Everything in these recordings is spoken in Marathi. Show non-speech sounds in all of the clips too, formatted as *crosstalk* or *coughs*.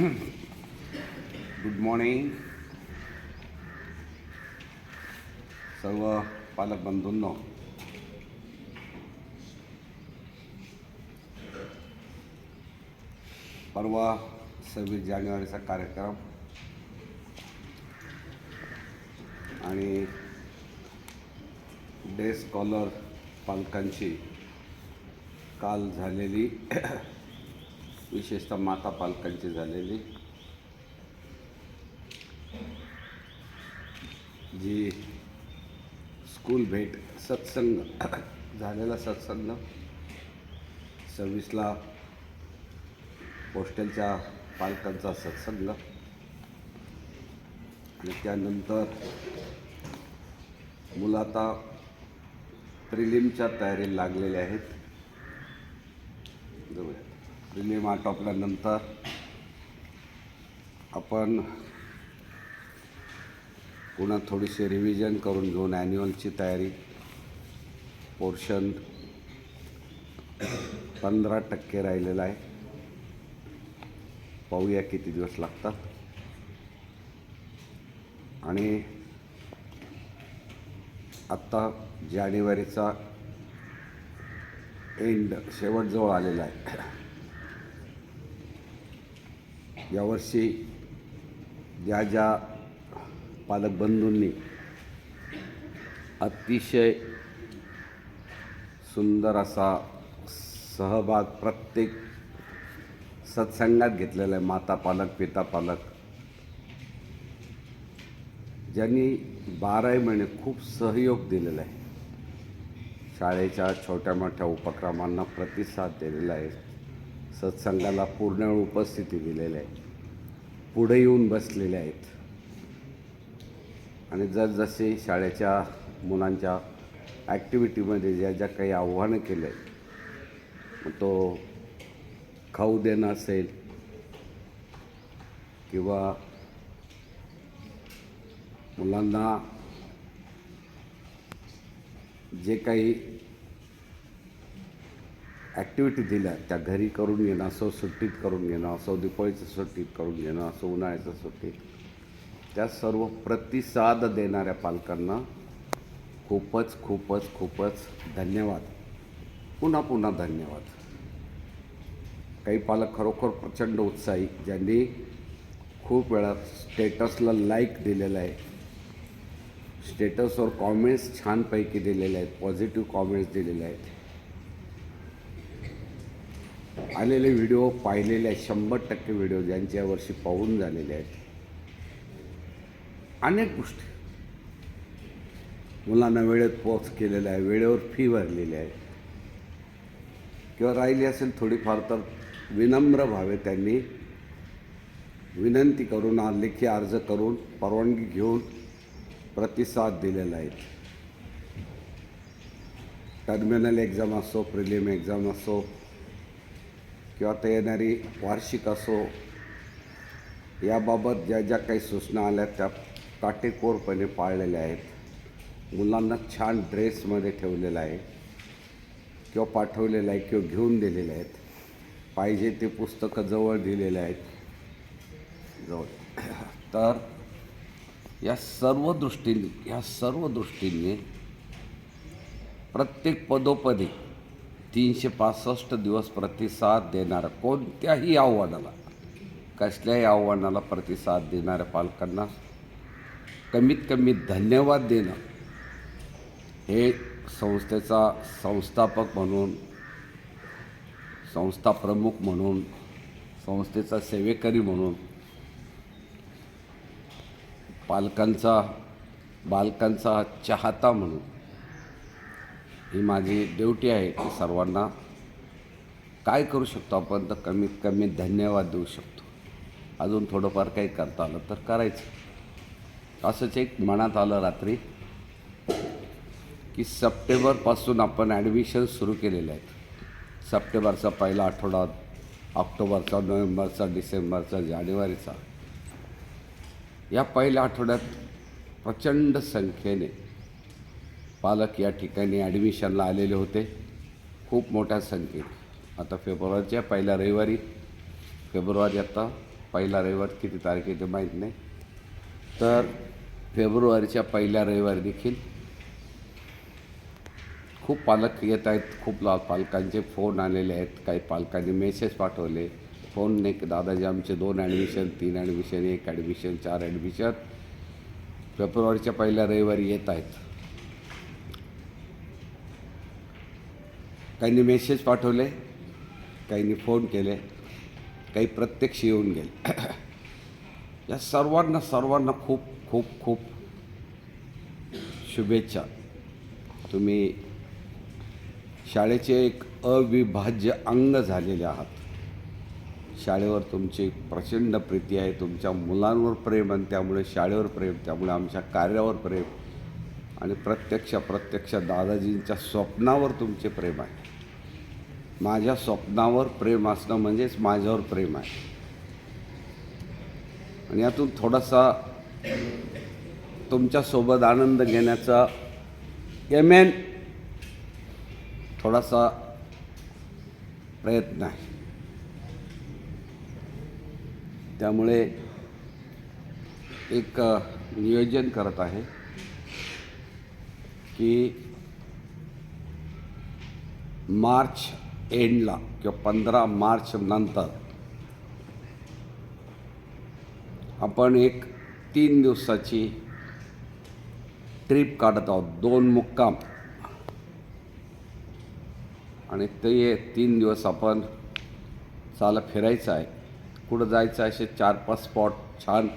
गुड मॉर्निंग सर्व पालक बंधूंनो परवा सव्वीस जानेवारीचा कार्यक्रम. आणि डे स्कॉलर पालकांची काल झालेली *clears throat* विशेषतः माता पालकांची झालेली जी स्कूल भेट सत्संग *coughs* झालेला सत्संग सव्वीसला पोस्टलच्या पालकांचा सत्संग आणि त्यानंतर मुलं आता प्रिलिमच्या तयारीला लागलेले आहेत. जवळ प्रिलिम आटोपल्यानंतर आपण पुन्हा थोडीशी रिव्हिजन करून घेऊन ॲन्युअलची तयारी. पोर्शन पंधरा टक्के राहिलेला आहे. पाहूया किती दिवस लागतात. आणि आत्ता जानेवारीचा एंड शेवटजवळ आलेला आहे. यावर्षी ज्या ज्या पालकबंधूंनी अतिशय सुंदर असा सहभाग प्रत्येक सत्संगात घेतलेला आहे माता पालक पिता पालक. ज्यांनी बाराही महिने खूप सहयोग दिलेला आहे. शाळेच्या छोट्या मोठ्या उपक्रमांना प्रतिसाद दिलेला आहे. सत्संगाला पूर्ण उपस्थिती दिलेली आहे. पुढे येऊन बसलेले आहेत. आणि जसजसे शाळेच्या मुलांच्या ॲक्टिव्हिटीमध्ये ज्या ज्या काही आव्हानं केले आहेत तो खाऊ देणं असेल किंवा मुलांना जे काही ॲक्टिव्हिटी दिल्या त्या घरी करून घेणं असो सुट्टीत करून घेणं असो दिपाळीचं सुट्टीत करून घेणं असो उन्हाळ्याचं सुट्टीत. त्या सर्व प्रतिसाद देणाऱ्या पालकांना खूपच खूपच खूपच धन्यवाद. पुन्हा पुन्हा धन्यवाद. काही पालक खरोखर प्रचंड उत्साही ज्यांनी खूप वेळा स्टेटसला लाईक दिलेलं आहे. स्टेटसवर कॉमेंट्स छानपैकी दिलेले आहेत पॉझिटिव्ह कॉमेंट्स दिलेले आहेत. आलेले व्हिडिओ पाहिलेले आहेत शंभर टक्के व्हिडिओ ज्यांचे यावर्षी पाहून झालेले आहेत. अनेक गोष्टी. मुलांना वेळेत पोच केलेला आहे वेळेवर फी भरलेली आहे. किंवा राहिली असेल थोडीफार तर विनम्र व्हावे त्यांनी विनंती करून लेखी अर्ज करून परवानगी घेऊन प्रतिसाद दिलेला आहे. टर्मिनल एक्झाम असो प्रिलिम एक्झाम असो किंवा आता येणारी वार्षिक असो याबाबत ज्या ज्या काही सूचना आल्या त्या काटेकोरपणे पाळलेल्या आहेत. मुलांना छान ड्रेसमध्ये ठेवलेलं आहे किंवा पाठवलेलं आहे किंवा घेऊन दिलेले आहेत. पाहिजे ते पुस्तकं जवळ दिलेले आहेत. जवळ तर या सर्व दृष्टीने या सर्व दृष्टींनी प्रत्येक पदोपदी तीनशे पासष्ट दिवस प्रतिसाद देणारा कोणत्याही आव्हानाला कसल्याही आव्हानाला प्रतिसाद देणाऱ्या पालकांना कमीत कमी धन्यवाद देणं हे संस्थेचा संस्थापक म्हणून संस्था प्रमुख म्हणून संस्थेचा सेवेकरी म्हणून पालकांचा बालकांचा चाहता म्हणून ही माझी ड्युटी आहे की सर्वांना काय करू शकतो आपण तर कमीत कमी धन्यवाद देऊ शकतो. अजून थोडंफार काही करता आलं तर करायचं. असंच एक मनात आलं रात्री की सप्टेंबरपासून आपण ॲडमिशन सुरू केलेले आहेत सप्टेंबरचा पहिला आठवडा ऑक्टोबरचा नोव्हेंबरचा डिसेंबरचा जानेवारीचा. या पहिल्या आठवड्यात प्रचंड संख्येने पालक या ठिकाणी ॲडमिशनला आलेले होते. खूप मोठ्या संख्येत आता फेब्रुवारीच्या पहिल्या रविवारी फेब्रुवारी आता पहिला रविवार किती तारीख आहे ते माहीत नाही. तर फेब्रुवारीच्या पहिल्या रविवारी देखील खूप पालक येत आहेत खूप ला पालकांचे फोन आलेले आहेत. काही पालकांनी मेसेज पाठवले. फोन नाही दादाजी आमचे दोन ॲडमिशन तीन ॲडमिशन एक ॲडमिशन चार ॲडमिशन फेब्रुवारीच्या पहिल्या रविवारी येत आहेत. काहींनी मेसेज पाठवले काहींनी फोन केले काही प्रत्यक्ष येऊन गेले. या सर्वांना सर्वांना खूप खूप खूप शुभेच्छा. तुम्ही शाळेचे एक अविभाज्य अंग झालेले आहात. शाळेवर तुमची प्रचंड प्रीती आहे तुमच्या मुलांवर प्रेम आणि त्यामुळे शाळेवर प्रेम त्यामुळे आमच्या कार्यावर प्रेम आणि प्रत्यक्ष प्रत्यक्ष दादाजींच्या स्वप्नावर तुमचे प्रेम आहे. माझ्या स्वप्नावर प्रेम असणं म्हणजेच माझ्यावर प्रेम आहे. आणि यातून थोडासा तुमच्यासोबत आनंद घेण्याचा एमेन थोडासा प्रयत्न आहे. त्यामुळे एक नियोजन करत आहे की मार्च एंडला किंवा पंधरा मार्च नंतर. आपण एक तीन दिवसाची ट्रिप काढत आहोत दोन मुक्काम. आणि ते तीन दिवस आपण चाला फिरायचं आहे. कुठं जायचं आहे असे चार पाच स्पॉट छान.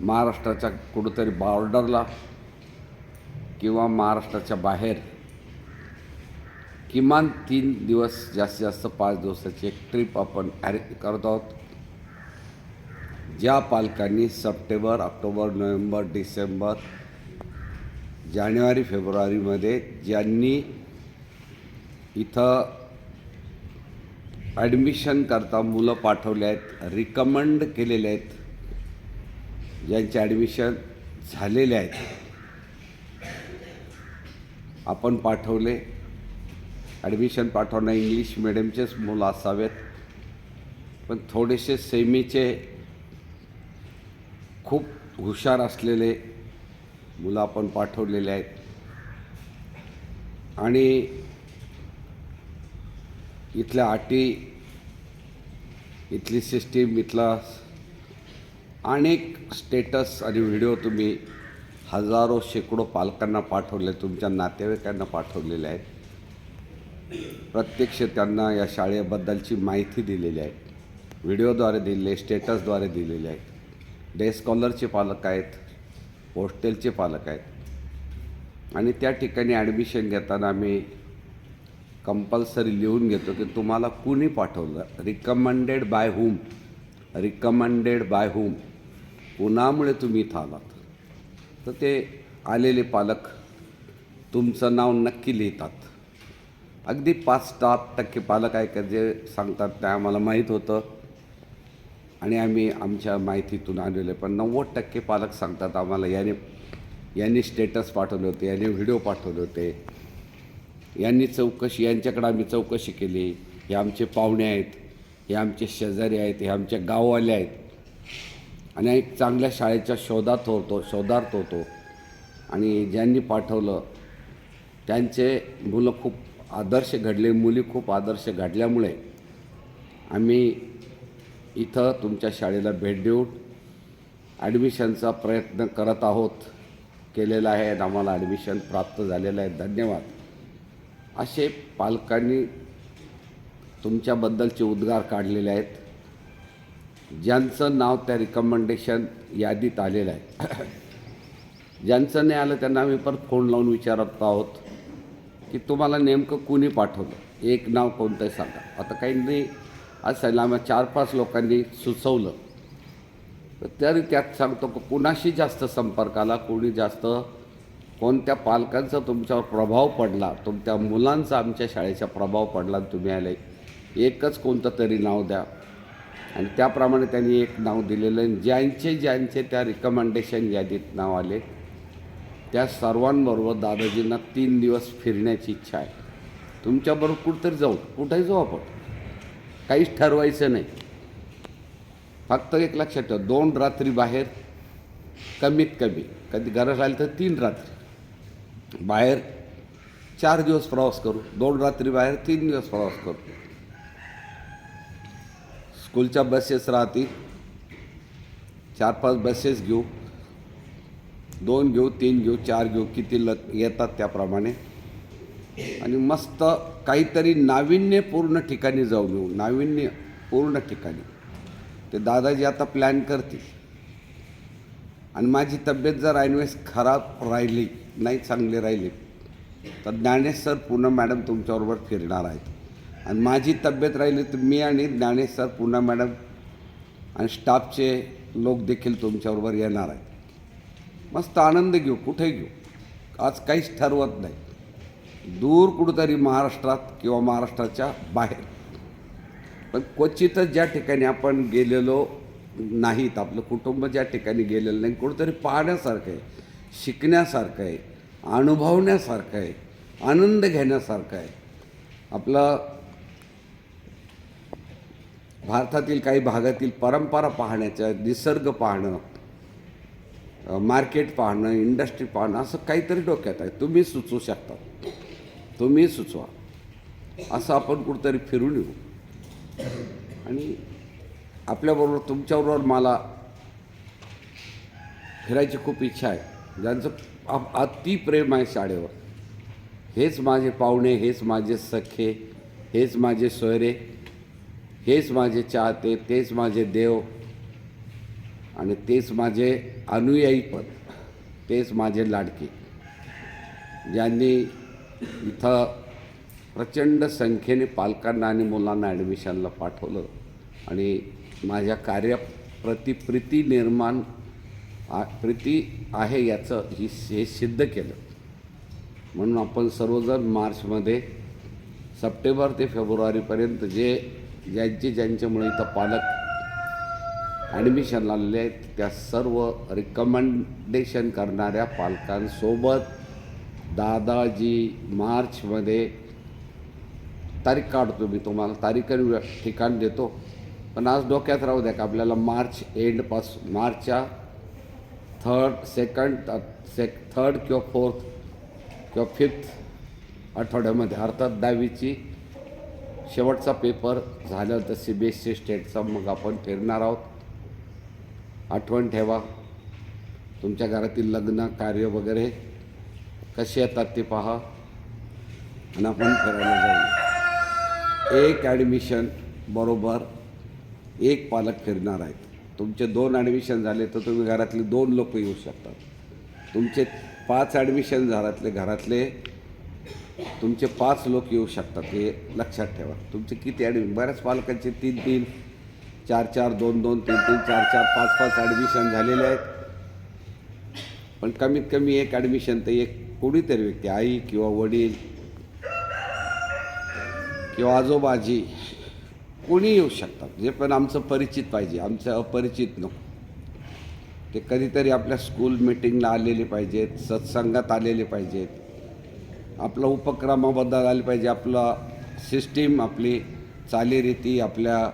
महाराष्ट्राच्या कुठंतरी बॉर्डरला किंवा महाराष्ट्राच्या बाहेर. किमान तीन दिवस जास्तीत जास्त पाच दिवसाची एक ट्रिप आपण अरेंज करत आहोत. ज्या पालकांनी सप्टेंबर ऑक्टोबर नोव्हेंबर डिसेंबर जानेवारी फेब्रुवारीमध्ये ज्यांनी इथं ॲडमिशन करता मुलं पाठवले आहेत रिकमेंड केलेले आहेत ज्यांचे ॲडमिशन झालेले आहेत आपण पाठवले. ॲडमिशन पाठवणं इंग्लिश मिडियमचेच मुलं असावेत. पण थोडेसे सेमीचे खूप हुशार असलेले मुलं आपण पाठवलेले आहेत. आणि इथल्या अटी इथली सिस्टीम इथला अनेक स्टेटस आणि व्हिडिओ तुम्ही हजारो शेकडो पालकांना पाठवले तुमच्या नातेवाईकांना पाठवलेले आहेत. प्रत्यक्ष त्यांना या शाळेबद्दलची माहिती दिलेली आहे. व्हिडिओद्वारे दिले स्टेटसद्वारे दिलेले आहेत. डे स्कॉलरचे पालक आहेत हॉस्टेलचे पालक आहेत. आणि त्या ठिकाणी ॲडमिशन घेताना आम्ही कंपल्सरी लिहून घेतो की तुम्हाला कुणी पाठवलं? Recommended by whom recommended by whom कुणामुळे तुम्ही इथं आलात? तर ते आलेले पालक तुमचं नाव नक्की लिहितात. अगदी पाच सात टक्के पालक आहे का जे सांगतात ते आम्हाला माहीत होतं. आणि आम्ही आमच्या माहितीतून आलेले पण नव्वद टक्के पालक सांगतात आम्हाला. याने यांनी स्टेटस पाठवले होते यांनी व्हिडिओ पाठवले होते. यांनी चौकशी यांच्याकडे आम्ही चौकशी केली. हे आमचे पाहुणे आहेत हे आमचे शेजारी आहेत हे आमच्या गाववाले आहेत. आणि एक चांगल्या शाळेच्या शोधात होतो शोधार्थ होतो. आणि ज्यांनी पाठवलं त्यांचे मुलं खूप आदर्श घडले मुली खूप आदर्श घडल्यामुळे आम्ही इथं तुमच्या शाळेला भेट देऊन ॲडमिशनचा प्रयत्न करत आहोत. केलेला आहे आणि आम्हाला ॲडमिशन प्राप्त झालेलं आहे. धन्यवाद. असे पालकांनी तुमच्याबद्दलचे उद्गार काढलेले आहेत. ज्यांचं नाव त्या रिकमेंडेशन यादीत आलेलं आहे. *coughs* ज्यांचं नाही आलं त्यांना आम्ही परत फोन लावून विचारत आहोत. की तुम्हाला नेमकं कुणी पाठवलं? एक नाव कोणतं आहे सांगा. आता काहींनी असेल आम्हाला चार पाच लोकांनी सुचवलं. तर तरी त्यात सांगतो की कुणाशी जास्त संपर्क आला कोणी जास्त कोणत्या पालकांचा तुमच्यावर प्रभाव पडला तुमच्या मुलांचा आमच्या शाळेचा प्रभाव पडला तुम्ही आले. एकच कोणतं तरी नाव द्या. आणि त्याप्रमाणे त्यांनी एक नाव दिलेलं आहे. ज्यांचे ज्यांचे त्या रिकमेंडेशन यादीत नाव आले त्या सर्वांबरोबर दादाजींना तीन दिवस फिरण्याची इच्छा आहे. तुमच्याबरोबर कुठंतरी जाऊ कुठेही जाऊ आपण. काहीच ठरवायचं नाही. फक्त एक लक्षात ठेवा दोन रात्री बाहेर कमीत कमी. कधी गरज आली तर तीन रात्री. बाहेर चार दिवस प्रवास करू दोन रात्री बाहेर तीन दिवस प्रवास करू. स्कूलच्या बसेस राहतील. चार पाच बसेस घेऊ. दोन घेऊ तीन घेऊ चार घेऊ किती ल येतात त्याप्रमाणे. आणि मस्त काहीतरी नाविन्यपूर्ण ठिकाणी जाऊन येऊ नाविन्यपूर्ण ठिकाणी. ते दादाजी आता प्लॅन करतील. आणि माझी तब्येत जर ऐनवेळेस खराब राहिली नाही चांगली राहिली तर ज्ञानेश सर पूनम मॅडम तुमच्याबरोबर फिरणार आहेत. आणि माझी तब्येत राहिली तर मी आणि ज्ञानेश सर पूनम मॅडम आणि स्टाफचे लोक देखील तुमच्याबरोबर येणार आहेत. मस्त आनंद घेऊ कुठे घेऊ? आज काहीच ठरवत नाही. दूर कुठंतरी महाराष्ट्रात किंवा महाराष्ट्राच्या बाहेर. पण क्वचितच ज्या ठिकाणी आपण गेलेलो नाहीत आपलं कुटुंब ज्या ठिकाणी गेलेलं नाही कुठंतरी पाहण्यासारखं आहे शिकण्यासारखं आहे अनुभवण्यासारखं आहे आनंद घेण्यासारखं आहे. आपलं भारतातील काही भागातील परंपरा पाहण्याच्या निसर्ग पाहणं मार्केट पाहणं इंडस्ट्री पाहणं असं काहीतरी डोक्यात आहे. तुम्ही सुचवू शकता. तुम्ही सुचवा. असं आपण कुठंतरी फिरून येऊ. आणि आपल्याबरोबर तुमच्याबरोबर मला फिरायची खूप इच्छा आहे. ज्यांचं अति प्रेम आहे शाळेवर. हेच माझे पाहुणे हेच माझे सखे हेच माझे सोयरे हेच माझे चाहते तेच माझे देव. आणि तेच माझे अनुयायीपद तेच माझे लाडके. ज्यांनी इथं प्रचंड संख्येने पालकांना आणि मुलांना ॲडमिशनला पाठवलं आणि माझ्या कार्याप्रती प्रीती निर्माण आ प्रीती आहे याचं ही हे सिद्ध केलं. म्हणून आपण सर्वजण मार्चमध्ये सप्टेंबर ते फेब्रुवारीपर्यंत जे ज्यांचे ज्यांच्यामुळे इथं पालक ॲडमिशन आलेले आहेत. त्या सर्व रिकमेंडेशन करणाऱ्या पालकांसोबत दादाजी मार्चमध्ये तारीख काढतो मी तुम्हाला. तारीख ठिकाण देतो. पण आज डोक्यात राहू द्या का आपल्याला मार्च एंडपासून मार्चच्या थर्ड सेकंड सेक थर्ड किंवा फोर्थ किंवा फिफ्थ आठवड्यामध्ये अर्थात दहावीची शेवटचा पेपर झाल्यानंतर सी बी एस सी स्टेटचा मग आपण फिरणार आहोत. आठवण ठेवा. तुमच्या घरातील लग्न कार्य वगैरे कसे येतात ते पहा. आणि आपण फिरायला जाऊ. एक ॲडमिशन बरोबर एक पालक फिरणार आहेत. तुमचे दोन ॲडमिशन झाले तर तुम्ही घरातले दोन लोक येऊ शकतात. तुमचे पाच ॲडमिशन घरातले घरातले तुमचे पाच लोक येऊ शकतात हे लक्षात ठेवा. तुमचे किती ॲडमिशन बऱ्याच पालकांचे तीन तीन चार चार दोन दोन तीन तीन चार चार पाच पाच ॲडमिशन झालेले आहेत. पण कमीत कमी एक ॲडमिशन तर एक कोणीतरी व्यक्ती आई किंवा वडील किंवा आजोबाजी कोणी येऊ शकतात. जे पण आमचं परिचित पाहिजे आमचं अपरिचित नको. ते कधीतरी आपल्या स्कूल मिटिंगला आलेले पाहिजेत सत्संगात आलेले पाहिजेत. आपला उपक्रमाबद्दल आले पाहिजे आपला सिस्टीम आपली चालीरीती आपल्या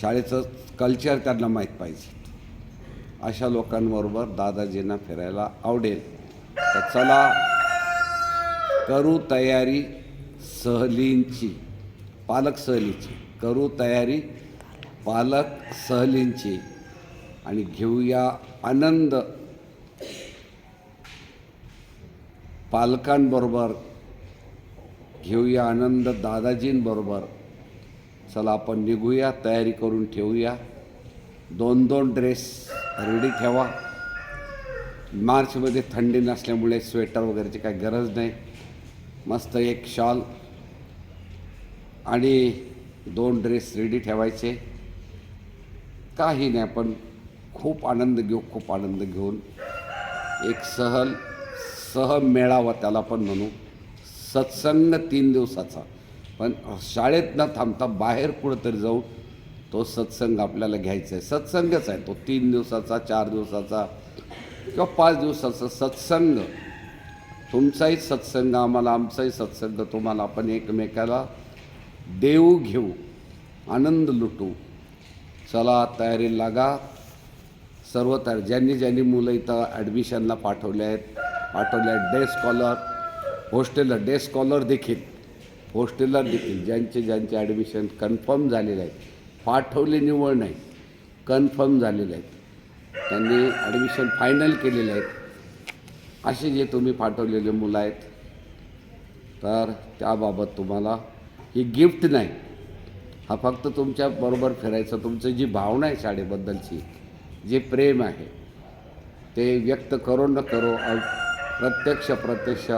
शाळेचं कल्चर त्यांना माहीत पाहिजे. अशा लोकांबरोबर दादाजींना फिरायला आवडेल. तर चला करू तयारी सहलींची पालक सहलीची. करू तयारी पालक सहलींची. आणि घेऊया आनंद. पालकांबरोबर घेऊया आनंद दादाजींबरोबर चला आपण निघूया तयारी करून ठेवूया. दोन दोन ड्रेस रेडी ठेवा. मार्चमध्ये थंडी नसल्यामुळे स्वेटर वगैरेची काही गरज नाही. मस्त एक शॉल आणि दोन ड्रेस रेडी ठेवायचे. काही नाही आपण खूप आनंद घेऊ खूप आनंद घेऊन. एक सहल सह मेळावा त्याला पण म्हणू. सत्संग तीन दिवसाचा. पण शाळेत न थांबता बाहेर कुठंतरी जाऊ तो सत्संग आपल्याला घ्यायचा आहे. सत्संगच आहे. तो तीन दिवसाचा चार दिवसाचा किंवा पाच दिवसाचा सत्संग. तुमचाही सत्संग आम्हाला आमचाही सत्संग. तुम्हाला आपण एकमेकाला देऊ घेऊ आनंद लुटू. चला तयारी लागा. सर्व तयार. ज्यांनी ज्यांनी मुलं इथं ॲडमिशनला पाठवले आहेत पाठवले आहेत डे स्कॉलर हॉस्टेलला डे स्कॉलर देखील. हॉस्टेलला देखील ज्यांचे ज्यांचे ॲडमिशन कन्फर्म झालेले आहेत पाठवले निवड नाही कन्फर्म झालेले आहेत. त्यांनी ॲडमिशन फायनल केलेले आहेत. असे जे तुम्ही पाठवलेले मुलं आहेत तर त्याबाबत तुम्हाला ही गिफ्ट नाही. हा फक्त तुमच्याबरोबर फिरायचं तुमचं जी भावना आहे शाळेबद्दलची जे प्रेम आहे ते व्यक्त करो न करो प्रत्यक्ष प्रत्यक्ष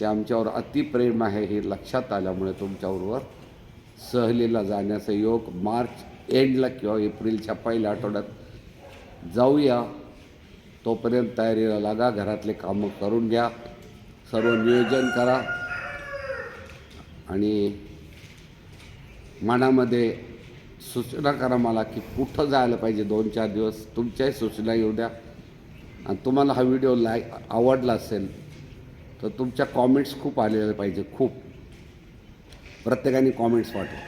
ते आमच्यावर अतिप्रेम आहे हे लक्षात आल्यामुळे तुमच्याबरोबर सहलीला जाण्याचा योग मार्च एंडला किंवा एप्रिलच्या पहिल्या आठवड्यात जाऊया. तोपर्यंत तयारीला लागा घरातले कामं करून घ्या सर्व नियोजन करा आणि मनामध्ये सूचना करा मला की कुठं जायला पाहिजे दोन चार दिवस. तुमच्याही सूचना येऊ द्या. आणि तुम्हाला हा व्हिडिओ लाय आवडला असेल तर तुमच्या कॉमेंट्स खूप आलेल्या पाहिजे खूप. प्रत्येकाने कॉमेंट्स पाठवा.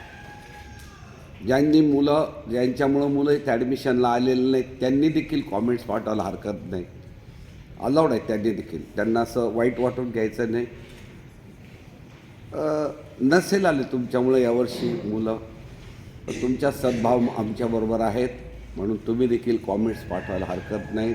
ज्यांनी मुलं ज्यांच्यामुळं मुलं इथे ॲडमिशनला आलेले नाहीत त्यांनी देखील कॉमेंट्स पाठवायला हरकत नाही. अलाउड आहे त्यांनी देखील. त्यांना असं वाईट वाटून घ्यायचं नाही. नसेल आले तुमच्यामुळं यावर्षी मुलं तुमच्या सद्भाव आमच्याबरोबर आहेत म्हणून तुम्ही देखील कॉमेंट्स पाठवायला हरकत नाही